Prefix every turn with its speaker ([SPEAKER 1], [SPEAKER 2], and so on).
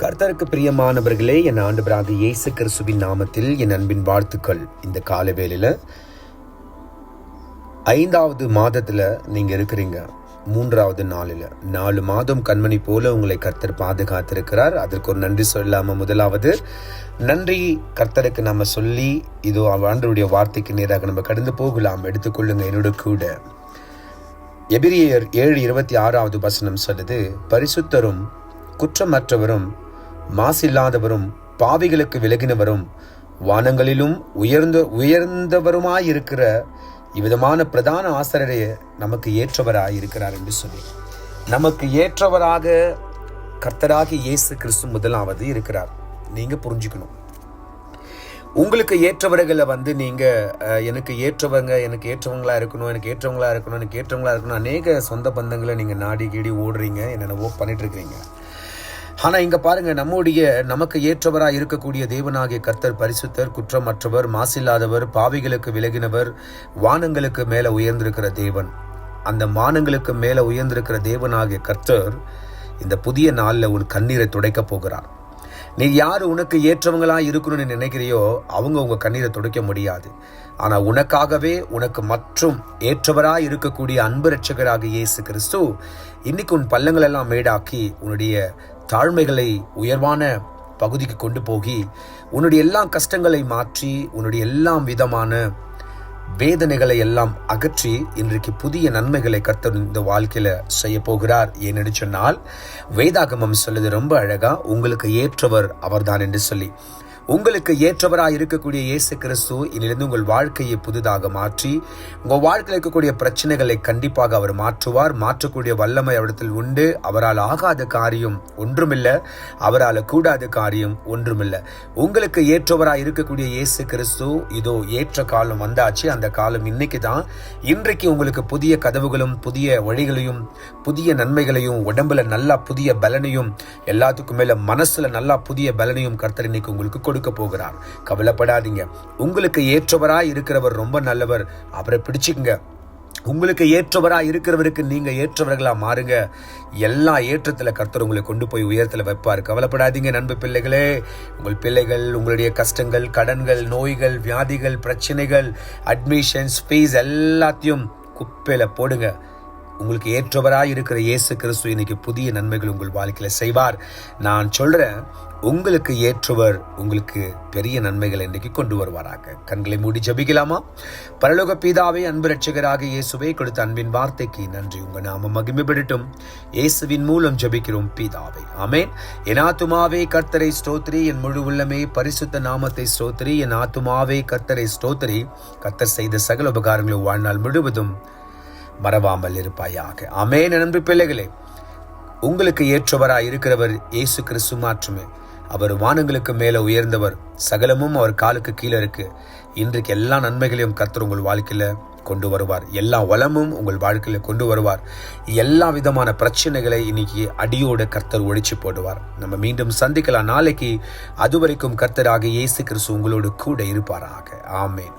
[SPEAKER 1] கர்த்தருக்கு பிரியமானவர்களே என் ஆண்டவராக இயேசு கிறிஸ்துவின் நாமத்தில் என் அன்பின் வாழ்த்துக்கள். இந்த கால ஐந்தாவது மாதத்தில் நீங்கள் இருக்கிறீங்க. மூன்றாவது நாளில். நாலு மாதம் கண்மணி போல உங்களை கர்த்தர் பாதுகாத்திருக்கிறார். அதற்கு ஒரு நன்றி சொல்லாமல் முதலாவது நன்றி கர்த்தருக்கு நம்ம சொல்லி இதோ ஆண்டருடைய வார்த்தைக்கு நேராக நம்ம கடந்து போகலாம். எடுத்துக்கொள்ளுங்க என்னோட கூட. எபிரியர் ஏழு இருபத்தி ஆறாவது வசனம் சொல்லுது பரிசுத்தரும் குற்றமற்றவரும் மாசில்லாதவரும் பாவிகளுக்கு விலகினவரும் வானங்களிலும் உயர்ந்த உயர்ந்தவருமாயிருக்கிற இவ்விதமான பிரதான ஆசிரியரை நமக்கு ஏற்றவராக இருக்கிறார் என்று சொல்லி. நமக்கு ஏற்றவராக கர்த்தராகி இயேசு கிறிஸ்து முதலாவது இருக்கிறார். நீங்க புரிஞ்சுக்கணும். உங்களுக்கு ஏற்றவர்களை வந்து நீங்க எனக்கு ஏற்றவங்க எனக்கு ஏற்றவங்களா இருக்கணும் எனக்கு ஏற்றவங்களா இருக்கணும் எனக்கு ஏற்றவங்களா இருக்கணும் அநேக சொந்த பந்தங்களை நீங்க நாடி கீடி ஓடுறீங்க என்னென்னவோ பண்ணிட்டு ஆனால் இங்கே பாருங்கள் பாருங்க நம்முடைய நமக்கு ஏற்றவராக இருக்கக்கூடிய தேவனாகிய கர்த்தர் பரிசுத்தர் குற்றமற்றவர் மாசில்லாதவர் பாவிகளுக்கு விலகினவர் வானங்களுக்கு மேலே உயர்ந்திருக்கிற தேவன். அந்த மானங்களுக்கு மேலே உயர்ந்திருக்கிற தேவனாகிய கர்த்தர் இந்த புதிய நாளில் உன் கண்ணீரை துடைக்க போகிறார். நீ யார் உனக்கு ஏற்றவங்களாக இருக்கணும்னு நினைக்கிறியோ அவங்க உங்கள் கண்ணீரை துடைக்க முடியாது. ஆனால் உனக்காகவே உனக்கு மற்றும் ஏற்றவராக இருக்கக்கூடிய அன்பு ரட்சகராக இயேசு கிறிஸ்து இன்னைக்கு உன் பள்ளங்களெல்லாம் மேடாக்கி உன்னுடைய தாழ்மைகளை உயர்வான பகுதிக்கு கொண்டு போகி உன்னுடைய எல்லா கஷ்டங்களை மாற்றி உன்னுடைய எல்லாம் விதமான வேதனைகளை எல்லாம் அகற்றி இன்றைக்கு புதிய நன்மைகளை கர்த்தர் இந்த வாழ்க்கையில செய்ய போகிறார். ஏன்னு சொன்னால் வேதாகமம் சொல்லுது ரொம்ப அழகா உங்களுக்கு ஏற்றவர் அவர்தான் என்று சொல்லி. உங்களுக்கு ஏற்றவராக இருக்கக்கூடிய இயேசு கிறிஸ்து இதிலிருந்து உங்கள் வாழ்க்கையை புதிதாக மாற்றி உங்கள் வாழ்க்கையில் இருக்கக்கூடிய பிரச்சனைகளை கண்டிப்பாக அவர் மாற்றுவார். மாற்றக்கூடிய வல்லமை அவரிடத்தில் உண்டு. அவரால் ஆகாத காரியம் ஒன்றுமில்லை. அவரால் கூடாத காரியம் ஒன்றுமில்லை. உங்களுக்கு ஏற்றவராக இருக்கக்கூடிய இயேசு கிறிஸ்து இதோ ஏற்ற காலம் வந்தாச்சு. அந்த காலம் இன்னைக்கு தான். இன்றைக்கு உங்களுக்கு புதிய கதவுகளும் புதிய வழிகளையும் புதிய நன்மைகளையும் உடம்புல நல்லா புதிய பலனையும் எல்லாத்துக்கும் மேல மனசுல நல்லா புதிய பலனையும் கர்த்தர் இன்னைக்கு உங்களுக்கு கொடுக்க போகிறார். கவலைப்படாதீங்க. உங்களுக்கு ஏற்றவராய் இருக்கிறவர் ரொம்ப நல்லவர். அவரை பிடிச்சிக்கங்க. உங்களுக்கு ஏற்றவரா இருக்கிறவருக்கு நீங்க ஏற்றவர்களா மாறுங்க. எல்லா ஏற்றத்துல கர்த்தர் உங்களை கொண்டு போய் உயரத்துல வைப்பார். கவலைப்படாதீங்க நண்பு பிள்ளைகளே. உங்கள் பிள்ளைகள் உங்களுடைய கஷ்டங்கள் கடன்கள் நோய்கள் வியாதிகள் பிரச்சனைகள் அட்மிஷன்ஸ் ஃபீஸ் எல்லாத்தையும் குப்பையில போடுங்க. உங்களுக்கு ஏற்றவராய் இருக்கிற இயேசு கிறிஸ்து இன்னைக்கு புதிய நன்மைகள் உங்கள் வாழ்க்கையில செய்வார். நான் சொல்றேன் உங்களுக்கு ஏற்றவர் உங்களுக்கு பெரிய நன்மைகள் இன்னைக்கு கொண்டு வருவாராக. கண்களை மூடி ஜபிக்கலாமா? பரலோக பீதாவை அன்பு ரட்சகராக இயேசுவை கொடுத்த அன்பின் வார்த்தைக்கு நன்றி. உங்க நாம மகிமைப்படட்டும். இயேசுவின் மூலம் ஜபிக்கிறோம் பீதாவை. ஆமேன். என் ஆத்துமாவே கர்த்தரை ஸ்தோத்ரி என் முழு உள்ளமே பரிசுத்த நாமத்தை ஸ்தோத்ரி என் ஆத்துமாவே கர்த்தரை ஸ்தோத்ரி கர்த்தர் செய்த சகல உபகாரங்களை வாழ்நாள் முழுவதும் மறவாமல் இருப்பாயாக. ஆமென் நண்பு பிள்ளைகளே. உங்களுக்கு ஏற்றவராய் இருக்கிறவர் இயேசு கிறிஸ்து மாற்றுமே அவர் வானங்களுக்கு மேலே உயர்ந்தவர் சகலமும் அவர் காலுக்கு கீழே இருக்கு. இன்றைக்கு எல்லா நன்மைகளையும் கர்த்தர் உங்கள் வாழ்க்கையில் கொண்டு வருவார். எல்லா வளமும் உங்கள் வாழ்க்கையில் கொண்டு வருவார். எல்லா விதமான பிரச்சனைகளை இன்னைக்கு அடியோட கர்த்தர் ஒழிச்சு போடுவார். நம்ம மீண்டும் சந்திக்கலாம். நாளைக்கு அதுவரைக்கும் கர்த்தராக இயேசு கிறிஸ்து உங்களோடு கூட இருப்பாராக. ஆமேன்.